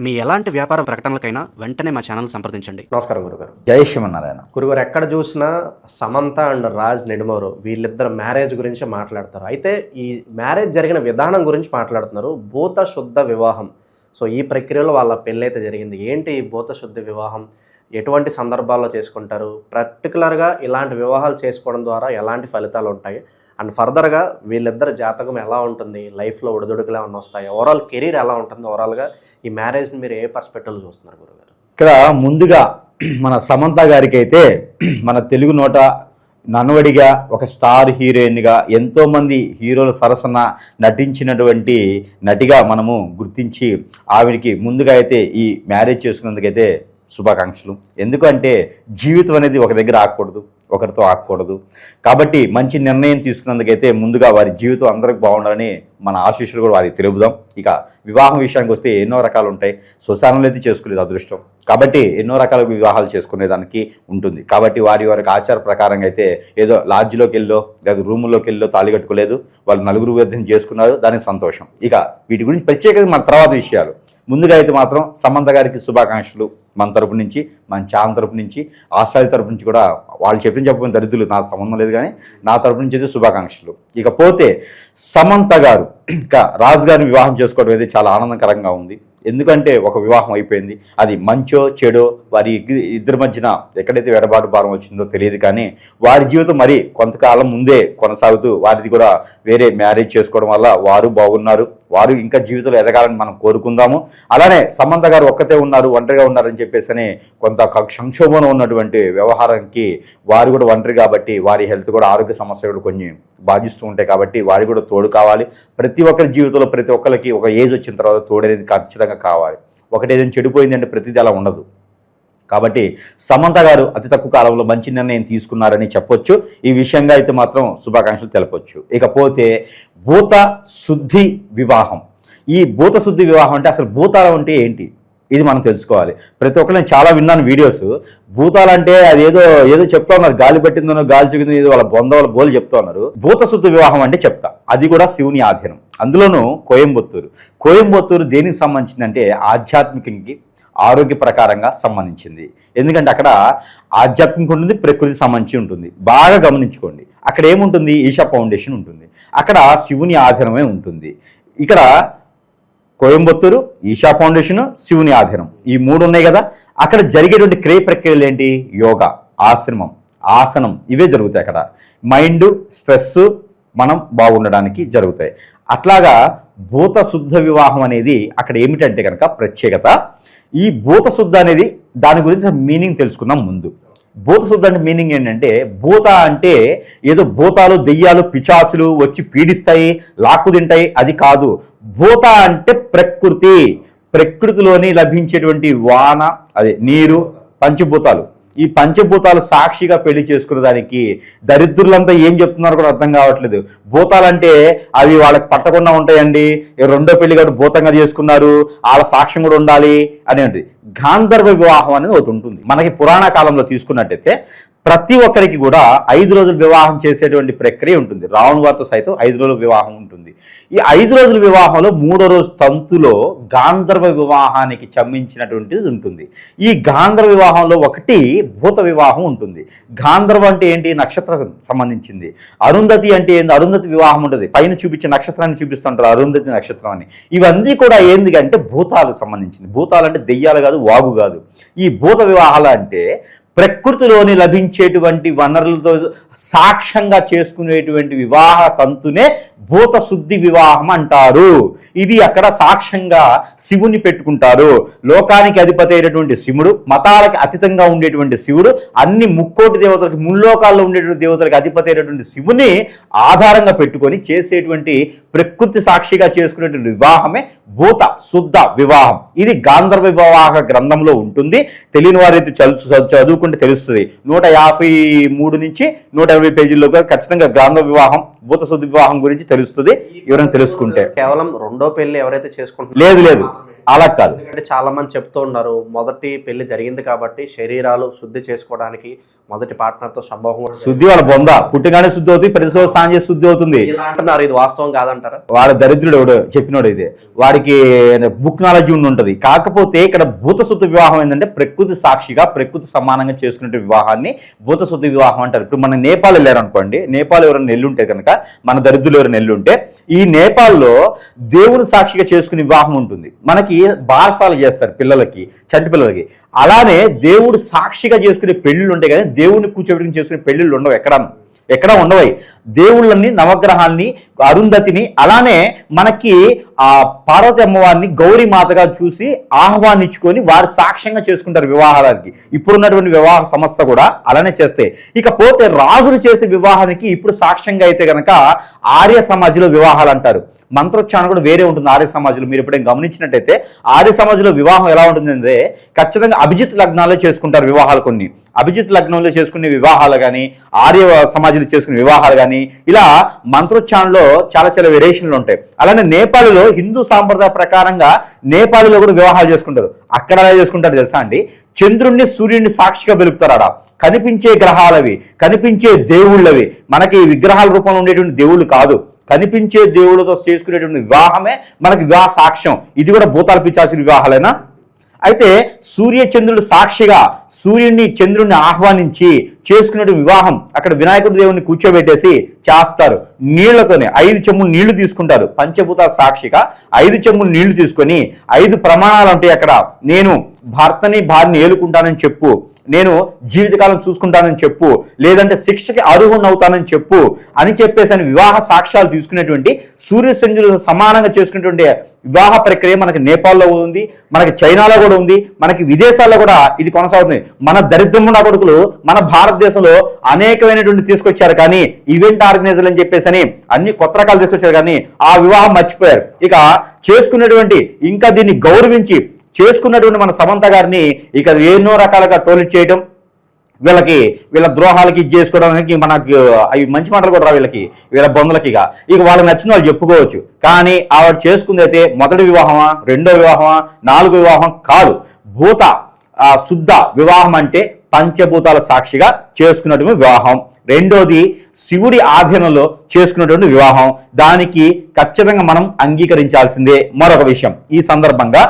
మీ ఎలాంటి వ్యాపార ప్రకటనలకైనా వెంటనే మా ఛానల్ సంప్రదించండి. నమస్కారం గురుగారు. జై శ్రీమన్నారాయణ. గురుగారు ఎక్కడ చూసినా సమంత అండ్ రాజ్ నెడుమరు వీళ్ళిద్దరు మ్యారేజ్ గురించి మాట్లాడతారు. అయితే ఈ మ్యారేజ్ జరిగిన విధానం గురించి మాట్లాడుతున్నారు. భూత శుద్ధ వివాహం. సో ఈ ప్రక్రియలో వాళ్ళ పెళ్ళైతే జరిగింది. ఏంటి ఈ భూత శుద్ధ వివాహం? ఎటువంటి సందర్భాల్లో చేసుకుంటారు? పర్టికులర్గా ఇలాంటి వివాహాలు చేసుకోవడం ద్వారా ఎలాంటి ఫలితాలు ఉంటాయి? అండ్ ఫర్దర్గా వీళ్ళిద్దరు జాతకం ఎలా ఉంటుంది? లైఫ్లో ఉడదుడుకులు ఏమైనా వస్తాయి? ఓవరాల్ కెరీర్ ఎలా ఉంటుంది? ఓవరాల్గా ఈ మ్యారేజ్ని మీరు ఏ పర్స్పెక్టివ్లో చూస్తున్నారు గురుగారు? ఇక్కడ ముందుగా మన సమంత గారికి అయితే మన తెలుగు నోట నన్వడిగా ఒక స్టార్ హీరోయిన్గా ఎంతోమంది హీరోల సరసన నటించినటువంటి నటిగా మనము గుర్తించి ఆవిడికి ముందుగా అయితే ఈ మ్యారేజ్ చేసుకున్నందుకైతే శుభాకాంక్షలు. ఎందుకంటే జీవితం అనేది ఒక దగ్గర ఆగకూడదు ఒకరితో ఆగకూడదు. కాబట్టి మంచి నిర్ణయం తీసుకున్నందుకైతే ముందుగా వారి జీవితం అందరికి బాగుండాలని మన ఆశీస్సులు కూడా వారికి తెలుపుదాం. ఇక వివాహం విషయానికి వస్తే ఎన్నో రకాలు ఉంటాయి. శ్మశానంలో అయితే చేసుకునేది అదృష్టం. కాబట్టి ఎన్నో రకాల వివాహాలు చేసుకునేదానికి ఉంటుంది. కాబట్టి వారి వారికి ఆచార ప్రకారంగా అయితే ఏదో లాడ్జ్లోకి వెళ్ళో లేదా రూములోకి వెళ్ళో తాళి కట్టుకోలేదు. వాళ్ళు నలుగురు వ్యర్థం చేసుకున్నారు. దానికి సంతోషం. ఇక వీటి గురించి ప్రత్యేకంగా మన తర్వాత విషయాలు. ముందుగా అయితే మాత్రం సమంత గారికి శుభాకాంక్షలు మన తరపు నుంచి మన ఛానల్ తరపు నుంచి ఆశ్రాది తరపు నుంచి కూడా వాళ్ళు చెప్పిన చెప్పిన దరిద్రులు నా సంబంధం లేదు కానీ నా తరపు నుంచి అయితే శుభాకాంక్షలు. ఇకపోతే సమంత గారు ఇంకా రాజు గారిని వివాహం చేసుకోవడం అయితే చాలా ఆనందకరంగా ఉంది. ఎందుకంటే ఒక వివాహం అయిపోయింది. అది మంచో చెడో వారి ఇద్దరి మధ్యన ఎక్కడైతే వెడబాటు భారం వచ్చిందో తెలియదు కానీ వారి జీవితం మరి కొంతకాలం ముందే కొనసాగుతూ వారిది కూడా వేరే మ్యారేజ్ చేసుకోవడం వల్ల వారు బాగున్నారు. వారు ఇంకా జీవితంలో ఎదగాలని మనం కోరుకుందాము. అలానే సమంత గారు ఒక్కతే ఉన్నారు ఒంటరిగా ఉన్నారని చెప్పేసి అని కొంత క- సంక్షోభంలో ఉన్నటువంటి వ్యవహారానికి వారు కూడా ఒంటరి కాబట్టి వారి హెల్త్ కూడా ఆరోగ్య సమస్యలు కూడా కొన్ని బాధిస్తూ ఉంటాయి కాబట్టి వారి కూడా తోడు కావాలి. ప్రతి ఒక్కరి జీవితంలో ప్రతి ఒక్కరికి ఒక ఏజ్ వచ్చిన తర్వాత తోడనేది ఖచ్చితంగా ఖచ్చితంగా కావాలి. ఒకటి ఏదైనా చెడిపోయింది అంటే ప్రతిదీ అలా ఉండదు. కాబట్టి సమంత గారు అతి తక్కువ కాలంలో మంచి నిర్ణయం తీసుకున్నారని చెప్పొచ్చు. ఈ విషయంగా అయితే మాత్రం శుభాకాంక్షలు తెలపొచ్చు. ఇకపోతే భూత శుద్ధి వివాహం. ఈ భూత శుద్ధి వివాహం అంటే అసలు భూతాలు అంటే ఏంటి? ఇది మనం తెలుసుకోవాలి. ప్రతి ఒక్కరు నేను చాలా విన్నాను వీడియోస్. భూతాలంటే అది ఏదో ఏదో చెప్తా ఉన్నారు. గాలి పట్టిందనో గాలి చూగిందో ఏదో వాళ్ళ బొంద వాళ్ళ బోలు చెప్తా ఉన్నారు. భూతశుద్ధ వివాహం అంటే చెప్తా. అది కూడా శివుని ఆధీనం. అందులోనూ కోయంబత్తూరు. కోయంబత్తూరు దేనికి సంబంధించిందంటే ఆధ్యాత్మికంకి ఆరోగ్య ప్రకారంగా సంబంధించింది. ఎందుకంటే అక్కడ ఆధ్యాత్మిక ఉంటుంది ప్రకృతి సంబంధించి ఉంటుంది. బాగా గమనించుకోండి. అక్కడ ఏముంటుంది? ఈషా ఫౌండేషన్ ఉంటుంది. అక్కడ శివుని ఆధీనమే ఉంటుంది. ఇక్కడ కోయంబత్తూరు ఈషా ఫౌండేషన్ శివుని ఆధీనం. ఈ మూడు ఉన్నాయి కదా. అక్కడ జరిగేటువంటి క్రియ ప్రక్రియలు ఏంటి? యోగా ఆశ్రమం ఆసనం. ఇవే జరుగుతాయి అక్కడ. మైండ్ స్ట్రెస్ మనం బాగుండడానికి జరుగుతాయి. అట్లాగా భూత శుద్ధ వివాహం అనేది అక్కడ ఏమిటంటే కనుక ప్రత్యేకత. ఈ భూత శుద్ధ అనేది దాని గురించి మీనింగ్ తెలుసుకుందాం ముందు. భూత శుద్ధ మీనింగ్ ఏంటంటే భూత అంటే ఏదో భూతాలు దెయ్యాలు పిచాచులు వచ్చి పీడిస్తాయి లాక్కు తింటాయి అది కాదు. భూత అంటే ప్రకృతి. ప్రకృతిలోని లభించేటువంటి వాన అదే నీరు పంచభూతాలు. ఈ పంచభూతాలు సాక్షిగా పెళ్ళి చేసుకునే దానికి దరిద్రులంతా ఏం చెప్తున్నారో కూడా అర్థం కావట్లేదు. భూతాలంటే అవి వాళ్ళకి పట్టకుండా ఉంటాయండి. రెండో పెళ్ళి కాబట్టి భూతంగా చేసుకున్నారు. వాళ్ళ సాక్ష్యం కూడా ఉండాలి అనేది గాంధర్వ వివాహం అనేది ఒకటి ఉంటుంది. మనకి పురాణ కాలంలో తీసుకున్నట్టయితే ప్రతి ఒక్కరికి కూడా ఐదు రోజులు వివాహం చేసేటువంటి ప్రక్రియ ఉంటుంది. రావణ్ వారితో సైతం ఐదు రోజుల వివాహం ఉంటుంది. ఈ ఐదు రోజుల వివాహంలో మూడో రోజు తంతులో గాంధర్వ వివాహానికి చమ్మించినటువంటిది ఉంటుంది. ఈ గాంధర్వ వివాహంలో ఒకటి భూత వివాహం ఉంటుంది. గాంధర్వ అంటే ఏంటి? నక్షత్రం సంబంధించింది. అరుంధతి అంటే ఏంది? అరుంధతి వివాహం ఉంటుంది. పైన చూపించే నక్షత్రాన్ని చూపిస్తుంటారు అరుంధతి నక్షత్రం అని ఇవన్నీ కూడా ఏంది అంటే భూతాలకు సంబంధించింది. భూతాలు అంటే దెయ్యాలు కాదు వాగు కాదు. ఈ భూత వివాహాలు అంటే ప్రకృతిలోని లభించేటువంటి వనరులతో సాక్ష్యంగా చేసుకునేటువంటి వివాహ తంతునే భూత శుద్ధి వివాహం అంటారు. ఇది అక్కడ సాక్ష్యంగా శివుని పెట్టుకుంటారు. లోకానికి అధిపతి అయినటువంటి శివుడు మతాలకు అతీతంగా ఉండేటువంటి శివుడు అన్ని ముక్కోటి దేవతలకు ముల్లోకాల్లో ఉండేటువంటి దేవతలకు అధిపతి అయినటువంటి శివుని ఆధారంగా పెట్టుకొని చేసేటువంటి ప్రకృతి సాక్షిగా చేసుకునేటువంటి వివాహమే భూత శుద్ధ వివాహం. ఇది గాంధర్వ వివాహ గ్రంథంలో ఉంటుంది. తెలియని వారైతే చదువు చదువుకుంటే తెలుస్తుంది. నూట యాభై మూడు నుంచి నూట యాభై పేజీల్లో ఖచ్చితంగా గాంధర్వ వివాహం భూత శుద్ధ వివాహం గురించి తెలుస్తుంది. ఎవరైనా తెలుసుకుంటే. కేవలం రెండో పెళ్ళి ఎవరైతే చేసుకుంటున్నారో లేదు లేదు. అలా కాదు. ఎందుకంటే చాలా మంది చెప్తూ ఉన్నారు మొదటి పెళ్ళి జరిగింది కాబట్టి శరీరాలు శుద్ధి చేసుకోవడానికి మొదటి పార్ట్నర్తో సంభవం శుద్ధి వాళ్ళ బొంద. పుట్టగానే శుద్ధి అవుతుంది ప్రతి స్నానం చేసి శుద్ధి అవుతుంది. అంటున్నారు ఇది వాస్తవం కాదంటారా? వాడు దరిద్రుడు ఎవడు చెప్పినోడు ఇది. వాడికి బుక్ నాలెడ్జ్ ఉండి ఉంటది కాకపోతే ఇక్కడ భూతశుద్ధి వివాహం ఏంటంటే ప్రకృతి సాక్షిగా ప్రకృతి సమానంగా చేసుకునే వివాహాన్ని భూతశుద్ధి వివాహం అంటారు. ఇప్పుడు మన నేపాల్ వెళ్ళారనుకోండి నేపాల్ ఎవరైనా నెల్లుంటే కనుక మన దరిద్రులు ఎవరైనా నెల్లుంటే ఈ నేపాల్లో దేవుని సాక్షిగా చేసుకునే వివాహం ఉంటుంది. మనకి బారసాలు చేస్తారు పిల్లలకి చంటి పిల్లలకి. అలానే దేవుడు సాక్షిగా చేసుకునే పెళ్ళిళ్ళు ఉంటాయి కానీ దేవుడిని కూర్చోబెట్టుకుని చేసుకునే పెళ్ళిళ్ళు ఉండవు ఎక్కడ ఎక్కడా ఉండవై. దేవుళ్ళని నవగ్రహాన్ని అరుంధతిని అలానే మనకి ఆ పార్వతి అమ్మవారిని గౌరీ మాతగా చూసి ఆహ్వానించుకొని వారి సాక్ష్యంగా చేసుకుంటారు వివాహాలకి ఇప్పుడున్నటువంటి వివాహ సంస్థ కూడా అలానే చేస్తే. ఇకపోతే రాజులు చేసే వివాహానికి ఇప్పుడు సాక్ష్యంగా అయితే కనుక ఆర్య సమాజంలో వివాహాలు అంటారు. మంత్రోచ్చారణ కూడా వేరే ఉంటుంది ఆర్య సమాజంలో. మీరు ఎప్పుడైనా గమనించినట్టయితే ఆర్య సమాజంలో వివాహం ఎలా ఉంటుందంటే ఖచ్చితంగా అభిజిత్ లగ్నాల్లో చేసుకుంటారు వివాహాలు కొన్ని. అభిజిత్ లగ్నంలో చేసుకునే వివాహాలు కానీ ఆర్య రాజులు చేసుకునే వివాహాలు కానీ ఇలా మంత్రోచ్చారణలో చాలా చాలా వేరియేషన్లు ఉంటాయి. అలానే నేపాల్లో హిందూ సాంప్రదాయ ప్రకారంగా నేపాల్లో కూడా వివాహాలు చేసుకుంటారు. అక్కడ చేసుకుంటారు తెలుసా అండి? చంద్రుణ్ణి సూర్యుడిని సాక్షిగా పెలుపుతారు ఆడ కనిపించే గ్రహాలవి కనిపించే దేవుళ్ళవి. మనకి విగ్రహాల రూపంలో ఉండేటువంటి దేవుళ్ళు కాదు. కనిపించే దేవుళ్ళతో చేసుకునేటువంటి వివాహమే మనకి వివాహ సాక్ష్యం. ఇది కూడా భూతాలు పిచ్చాల్సిన వివాహాలైనా? అయితే సూర్య చంద్రుడు సాక్షిగా సూర్యుడిని చంద్రుడిని ఆహ్వానించి చేసుకునే వివాహం అక్కడ వినాయకుడి దేవుని కూర్చోబెట్టేసి చేస్తారు. నీళ్ళతోనే ఐదు చెమ్ములు నీళ్ళు తీసుకుంటారు. పంచభూతాల సాక్షిగా ఐదు చెమ్ములు నీళ్ళు తీసుకొని ఐదు ప్రమాణాలు ఉంటాయి అక్కడ. నేను భర్తని భార్యని ఏలుకుంటానని చెప్పు. నేను జీవితకాలం చూసుకుంటానని చెప్పు లేదంటే శిక్షకి అర్హునవుతానని చెప్పు అని చెప్పేసి అని వివాహ సాక్ష్యాలు తీసుకునేటువంటి సూర్య సమానంగా చేసుకునేటువంటి వివాహ ప్రక్రియ మనకి నేపాల్లో ఉంది మనకి చైనాలో కూడా ఉంది మనకి విదేశాల్లో కూడా ఇది కొనసాగుతుంది. మన దరిద్రమున్న కొడుకులు మన భారతదేశంలో అనేకమైనటువంటి తీసుకొచ్చారు కానీ ఈవెంట్ ఆర్గనైజర్లు అని చెప్పేసి అని అన్ని కొత్త రకాలు తీసుకొచ్చారు కానీ ఆ వివాహం మర్చిపోయారు. ఇక చేసుకునేటువంటి ఇంకా దీన్ని గౌరవించి చేసుకున్నటువంటి మన సమంత గారిని ఇక ఎన్నో రకాలుగా టోలిట్ చేయడం వీళ్ళకి వీళ్ళ ద్రోహాలకి ఇది చేసుకోవడానికి మనకు అవి మంచి మాటలు కూడా రా వీళ్ళకి వీళ్ళ బంధులకి ఇక. ఇక వాళ్ళకి నచ్చిన వాళ్ళు చెప్పుకోవచ్చు. కానీ ఆవిడ చేసుకుంది అయితే మొదటి వివాహమా రెండో వివాహమా నాలుగో వివాహం కాదు. భూత ఆ, శుద్ధ వివాహం అంటే పంచభూతాల సాక్షిగా చేసుకున్నటువంటి వివాహం. రెండోది శివుడి ఆధీనంలో చేసుకున్నటువంటి వివాహం. దానికి ఖచ్చితంగా మనం అంగీకరించాల్సిందే. మరొక విషయం ఈ సందర్భంగా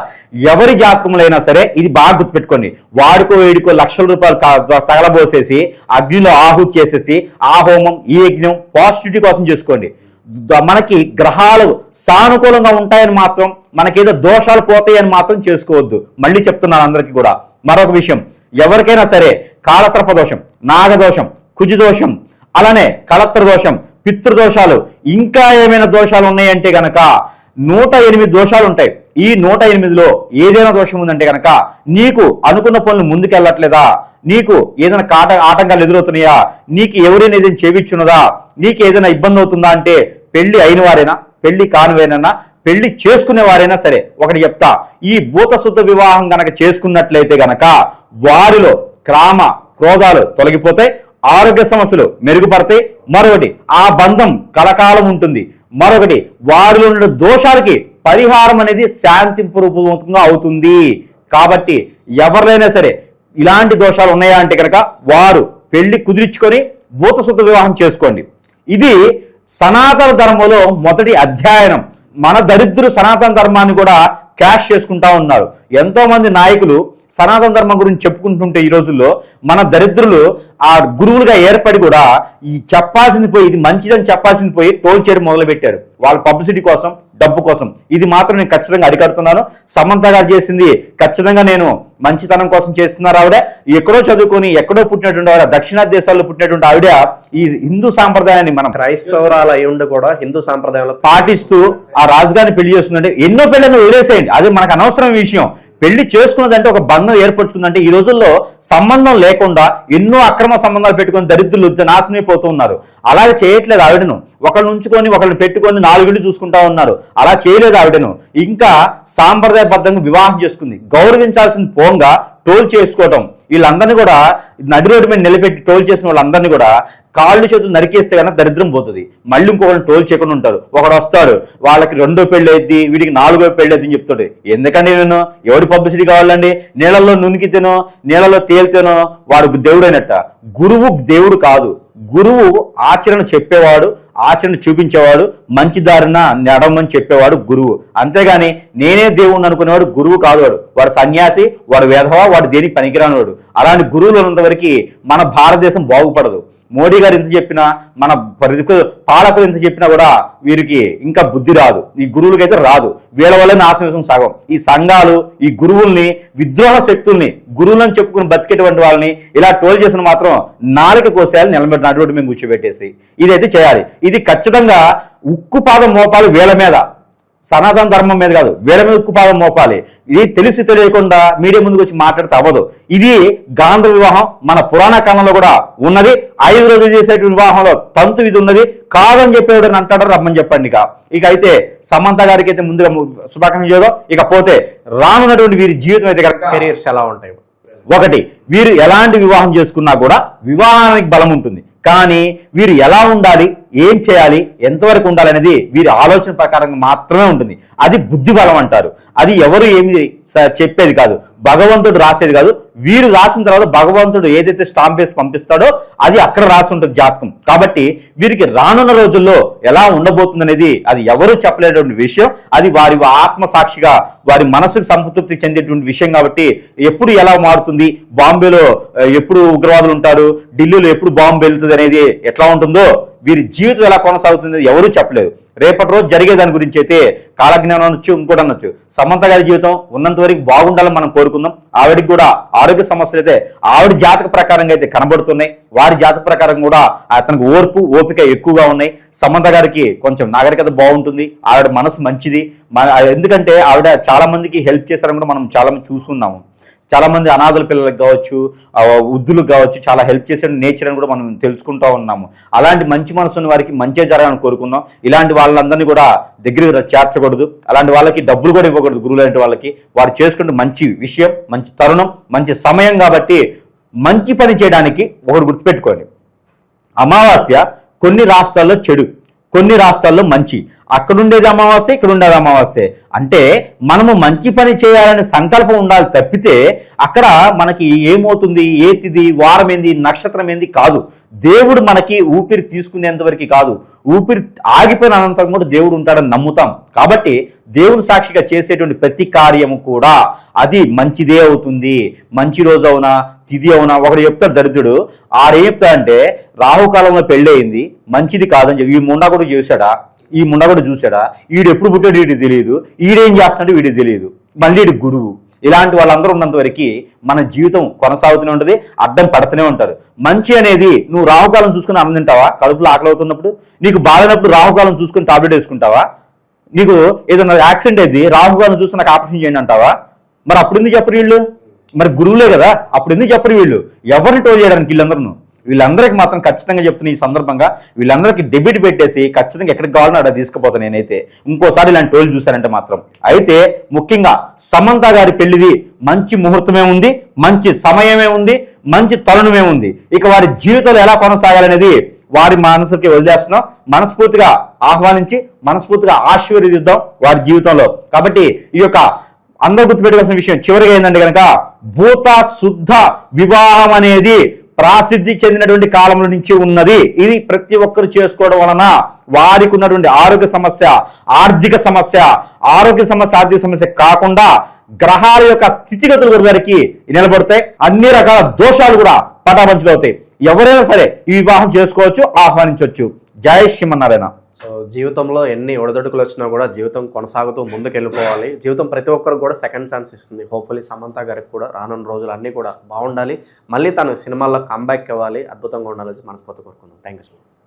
ఎవరి జాతకములైనా సరే ఇది బాగా గుర్తుపెట్టుకోండి. వాడుకో వేడుకో లక్షల రూపాయలు తగలబోసేసి అగ్నిలో ఆహుతి చేసేసి ఆ హోమం ఈ యజ్ఞం పాజిటివిటీ కోసం చేసుకోండి. మనకి గ్రహాలు సానుకూలంగా ఉంటాయని మాత్రం మనకేదో దోషాలు పోతాయని మాత్రం చేసుకోవద్దు. మళ్ళీ చెప్తున్నాను అందరికీ కూడా. మరొక విషయం ఎవరికైనా సరే కాలసర్ప దోషం నాగదోషం కుజుదోషం అలానే కలత్ర దోషం పితృదోషాలు ఇంకా ఏమైనా దోషాలు ఉన్నాయంటే గనక నూట ఎనిమిది దోషాలు ఉంటాయి. ఈ నూట ఎనిమిదిలో ఏదైనా దోషం ఉందంటే కనుక నీకు అనుకున్న పనులు ముందుకెళ్ళట్లేదా? నీకు ఏదైనా కాట ఆటంకాలు ఎదురవుతున్నాయా? నీకు ఎవరైనా ఏదైనా చేపించున్నదా? నీకు ఏదైనా ఇబ్బంది అవుతుందా అంటే పెళ్ళి అయిన వారైనా పెళ్ళి కానివేనన్నా పెళ్ళి చేసుకునే వారైనా సరే ఒకటి చెప్తా. ఈ భూత శుద్ధ వివాహం గనక చేసుకున్నట్లయితే గనక వారిలో క్రామ క్రోధాలు తొలగిపోతాయి. ఆరోగ్య సమస్యలు మెరుగుపడతాయి. మరొకటి ఆ బంధం కలకాలం ఉంటుంది. మరొకటి వారిలో ఉన్న దోషాలకి పరిహారం అనేది శాంతిపూర్వకంగా అవుతుంది. కాబట్టి ఎవరినైనా సరే ఇలాంటి దోషాలు ఉన్నాయా అంటే కనుక వారు పెళ్ళి కుదిరించుకొని భూతశుద్ధ వివాహం చేసుకోండి. ఇది సనాతన ధర్మంలో మొదటి అధ్యయనం. మన దరిద్రులు సనాతన ధర్మాన్ని కూడా క్యాష్ చేసుకుంటా ఉన్నారు. ఎంతోమంది నాయకులు సనాతన ధర్మం గురించి చెప్పుకుంటుంటే ఈ రోజుల్లో మన దరిద్రులు ఆ గురువులుగా ఏర్పడి కూడా ఈ చెప్పాల్సింది పోయి ఇది మంచిదని చెప్పాల్సింది పోయి టోల్ చేయడం మొదలుపెట్టారు. వాళ్ళ పబ్లిసిటీ కోసం డబ్బు కోసం. ఇది మాత్రం నేను ఖచ్చితంగా అడిగడుతున్నాను. సమంత గారు చేసింది ఖచ్చితంగా నేను మంచితనం కోసం చేస్తున్నారు ఆవిడ. ఎక్కడో చదువుకొని ఎక్కడో పుట్టినటువంటి ఆవిడ దక్షిణాది దేశాల్లో పుట్టినటువంటి ఆవిడ ఈ హిందూ సాంప్రదాయాన్ని మనం క్రైస్తవురాలు అయి ఉండి కూడా హిందూ సాంప్రదాయంలో పాటిస్తూ ఆ రాజుగారిని పెళ్ళి చేస్తుందంటే ఎన్నో పెళ్ళని వదిలేసేయండి. అది మనకు అనవసరం విషయం. పెళ్ళి చేసుకున్నదంటే ఒక బంధం ఏర్పరచుకుందంటే ఈ రోజుల్లో సంబంధం లేకుండా ఎన్నో అక్రమ సంబంధాలు పెట్టుకొని దరిద్రులు నాశనం అయిపోతూ ఉన్నారు. అలాగే చేయట్లేదు ఆవిడను. ఒకళ్ళు ఉంచుకొని ఒకళ్ళు పెట్టుకొని నాలుగిళ్ళు చూసుకుంటా ఉన్నారు. అలా చేయలేదు ఆవిడను. ఇంకా సాంప్రదాయబద్ధంగా వివాహం చేసుకుంది. గౌరవించాల్సిన పోంగా టోల్ చేసుకోవటం. వీళ్ళందరినీ కూడా నడి రోడ్డు మీద నిలబెట్టి టోల్ చేసిన వాళ్ళందరినీ కూడా కాళ్ళు చేతులు నరికేస్తే కన్నా దరిద్రం పోతుంది. మళ్ళీ ఇంకొకరిని టోల్ చేయకుండా ఉంటారు. ఒకడు వస్తాడు వాళ్ళకి రెండో పెళ్ళి అయింది వీడికి నాలుగో పెళ్ళి అయింది అని చెప్తాడు. ఎందుకండి నేను? ఎవరి పబ్లిసిటీ కావాలండి? నీళ్ళల్లో నునికితేనో నీళ్ళలో తేలితేనో వాడు దేవుడైనట్ట. గురువు దేవుడు కాదు. గురువు ఆచరణ చెప్పేవాడు ఆచరణ చూపించేవాడు మంచి దారిన నడమని చెప్పేవాడు గురువు. అంతేగాని నేనే దేవుణ్ణి అనుకునేవాడు గురువు కాదు వాడు. సన్యాసి వాడు వేధవ వాడు దేనికి పనికిరానివాడు అలాంటి గురువులు ఉన్నంతవరకు మన భారతదేశం బాగుపడదు. మోడీ గారు ఎంత చెప్పినా మన పాలకులు ఎంత చెప్పినా కూడా వీరికి ఇంకా బుద్ధి రాదు. ఈ గురువులకైతే రాదు. వీళ్ళ వల్లే నాశనం సగం. ఈ సంఘాలు ఈ గురువుల్ని విద్రోహ శక్తుల్ని గురువులను చెప్పుకుని బతికేటువంటి వాళ్ళని ఇలా టోల్ చేసిన మాత్రం నాలుక కోసేయాలి నిలబెట్టిన అటువంటి మేము కూర్చోబెట్టేసి ఇదైతే చేయాలి. ఇది ఖచ్చితంగా ఉక్కు పాదం మోపాలి వీళ్ళ మీద. సనాతన ధర్మం మీద కాదు వీళ్ళ మీద ఉక్కుపాదం మోపాలి. ఇది తెలిసి తెలియకుండా మీడియా ముందుకు వచ్చి మాట్లాడితే అవ్వదు. ఇది గాంధ వివాహం మన పురాణ కాలంలో కూడా ఉన్నది. ఐదు రోజులు చేసేటువంటి వివాహంలో తంతు ఇది ఉన్నది. కాదని చెప్పేవాడు అంటాడు రమ్మని చెప్పండి ఇక. ఇక అయితే సమంత గారికి అయితే ముందుగా శుభాకాంక్షలు చేయడం ఇక పోతే రానున్నటువంటి వీరి జీవితం అయితే కెరీర్స్ ఎలా ఉంటాయి? ఒకటి వీరు ఎలాంటి వివాహం చేసుకున్నా కూడా వివాహానికి బలం ఉంటుంది. కానీ వీరు ఎలా ఉండాలి? ఏం చేయాలి ఎంతవరకు ఉండాలనేది వీరి ఆలోచన ప్రకారంగా మాత్రమే ఉంటుంది. అది బుద్ధి బలం అంటారు. అది ఎవరు ఏమి స- చెప్పేది కాదు. భగవంతుడు రాసేది కాదు. వీరు రాసిన తర్వాత భగవంతుడు ఏదైతే స్టాంప్ వేసి పంపిస్తాడో అది అక్కడ రాసి ఉంటుంది జాతకం. కాబట్టి వీరికి రానున్న రోజుల్లో ఎలా ఉండబోతుంది అనేది అది ఎవరు చెప్పలేటువంటి విషయం. అది వారి ఆత్మ సాక్షిగా వారి మనసుకు సంతృప్తి చెందేటువంటి విషయం కాబట్టి ఎప్పుడు ఎలా మారుతుంది బాంబేలో ఎప్పుడు ఉగ్రవాదులు ఉంటారు ఢిల్లీలో ఎప్పుడు బాంబు వెళ్తుంది అనేది ఎట్లా ఉంటుందో వీరి జీవితం ఎలా కొనసాగుతుంది ఎవరూ చెప్పలేదు. రేపటి రోజు జరిగే దాని గురించి అయితే కాలజ్ఞానం అనొచ్చు ఇంకోటి అనొచ్చు. సమంత గారి జీవితం ఉన్నంత వరకు బాగుండాలని మనం కోరుకుందాం. ఆవిడకి కూడా ఆరోగ్య సమస్యలు అయితే ఆవిడ జాతక ప్రకారంగా అయితే కనబడుతున్నాయి. వారి జాతక ప్రకారం కూడా అతనికి ఓర్పు ఓపిక ఎక్కువగా ఉన్నాయి. సమంత గారికి కొంచెం నాగరికత బాగుంటుంది. ఆవిడ మనసు మంచిది. మన ఎందుకంటే ఆవిడ చాలా మందికి హెల్ప్ చేశారని కూడా మనం చాలా మంది చూస్తున్నాము. చాలామంది అనాథల పిల్లలకు కావచ్చు వృద్ధులకు కావచ్చు చాలా హెల్ప్ చేసే నేచర్ అని కూడా మనం తెలుసుకుంటూ ఉన్నాము. అలాంటి మంచి మనసున్న వారికి మంచిగా జరగాలని కోరుకుందాం. ఇలాంటి వాళ్ళందరినీ కూడా దగ్గరికి చేర్చకూడదు. అలాంటి వాళ్ళకి డబ్బులు కూడా ఇవ్వకూడదు గురువు లాంటి వాళ్ళకి. వారు చేసుకుంటే మంచి విషయం మంచి తరుణం మంచి సమయం కాబట్టి మంచి పని చేయడానికి ఒకటి గుర్తుపెట్టుకోండి. అమావాస్య కొన్ని రాష్ట్రాల్లో చెడు కొన్ని రాష్ట్రాల్లో మంచి. అక్కడుండేది అమావాస్య ఇక్కడ ఉండేది అమావాస్య. అంటే మనము మంచి పని చేయాలనే సంకల్పం ఉండాలి తప్పితే అక్కడ మనకి ఏమవుతుంది ఏ తిది వారం ఏంది నక్షత్రం ఏంది కాదు. దేవుడు మనకి ఊపిరి తీసుకునేంత వరకు కాదు. ఊపిరి ఆగిపోయిన అనంతరం కూడా దేవుడు ఉంటాడని నమ్ముతాం. కాబట్టి దేవుని సాక్షిగా చేసేటువంటి ప్రతి కార్యము కూడా అది మంచిదే అవుతుంది. మంచి రోజు అవునా తిది అవునా? ఒకడు చెప్తాడు దరిద్రుడు ఆడేం చెప్తాడంటే రాహుకాలంలో పెళ్ళయింది మంచిది కాదని చెప్పి ఈ ముండా కూడా చూశాడా? ఈ ముండ కూడా చూసాడా ఈడు ఎప్పుడు పుట్టాడు వీడికి తెలియదు ఈడేం చేస్తున్నాడు వీడికి తెలియదు మళ్ళీ వీడికి గురువు. ఇలాంటి వాళ్ళందరూ ఉన్నంత వరకు మన జీవితం కొనసాగుతూనే ఉంటుంది అడ్డం పడుతూనే ఉంటారు. మంచి అనేది నువ్వు రాహుకాలం చూసుకుని అన్నం తింటావా? కడుపులో ఆకలి అవుతున్నప్పుడు? నీకు బాధనప్పుడు రాహుకాలం చూసుకుని టాబ్లెట్ వేసుకుంటావా? నీకు ఏదైనా యాక్సిడెంట్ అయింది రాహుకాలం చూసి నాకు ఆపరేషన్ చేయండి అంటావా? మరి అప్పుడు ఎందుకు చెప్పరు వీళ్ళు? మరి గురువులే కదా అప్పుడు ఎందుకు చెప్పరు వీళ్ళు? ఎవరిని టోల్ చేయడానికి వీళ్ళందరూ వీళ్ళందరికీ మాత్రం ఖచ్చితంగా చెప్తున్న ఈ సందర్భంగా వీళ్ళందరికీ డెబిట్ పెట్టేసి ఖచ్చితంగా ఎక్కడికి కావాలని అక్కడ తీసుకుపోతాను నేనైతే. ఇంకోసారి ఇలాంటి టోల్ చూశారంటే మాత్రం. అయితే ముఖ్యంగా సమంత గారి పెళ్ళిది మంచి ముహూర్తమే ఉంది మంచి సమయమే ఉంది మంచి తరుణమే ఉంది. ఇక వారి జీవితంలో ఎలా కొనసాగాలనేది వారి మనసుకి వదిలేస్తున్నాం. మనస్ఫూర్తిగా ఆహ్వానించి మనస్ఫూర్తిగా ఆశీర్వదిద్దాం వారి జీవితంలో. కాబట్టి ఈ యొక్క అందరూ గుర్తుపెట్టుకోవాల్సిన విషయం చివరిగా ఏంటంటే కనుక భూత శుద్ధ వివాహం అనేది ప్రాసిద్ధి చెందినటువంటి కాలంలో నుంచి ఉన్నది. ఇది ప్రతి ఒక్కరు చేసుకోవడం వలన వారికి ఉన్నటువంటి ఆరోగ్య సమస్య ఆర్థిక సమస్య ఆరోగ్య సమస్య ఆర్థిక సమస్య కాకుండా గ్రహాల యొక్క స్థితిగతులు వారికి నిలబడతాయి. అన్ని రకాల దోషాలు కూడా పటాపంచులు అవుతాయి ఎవరైనా సరే ఈ వివాహం చేసుకోవచ్చు ఆహ్వానించవచ్చు. జయ శ్రీమన్నారాయణ. సో జీవితంలో ఎన్ని ఒడదొడుకులు వచ్చినా కూడా జీవితం కొనసాగుతూ ముందుకు వెళ్ళిపోవాలి జీవితం ప్రతి ఒక్కరికి కూడా సెకండ్ ఛాన్స్ ఇస్తుంది. హోప్ఫుల్లీ సమంత గారికి కూడా రానున్న రోజులు అన్నీ కూడా బాగుండాలి. మళ్ళీ తను సినిమాల్లో కంబ్యాక్ ఇవ్వాలి. అద్భుతంగా ఉండాలని మనస్ఫూర్తి కోరుకుందాం. Thank you so much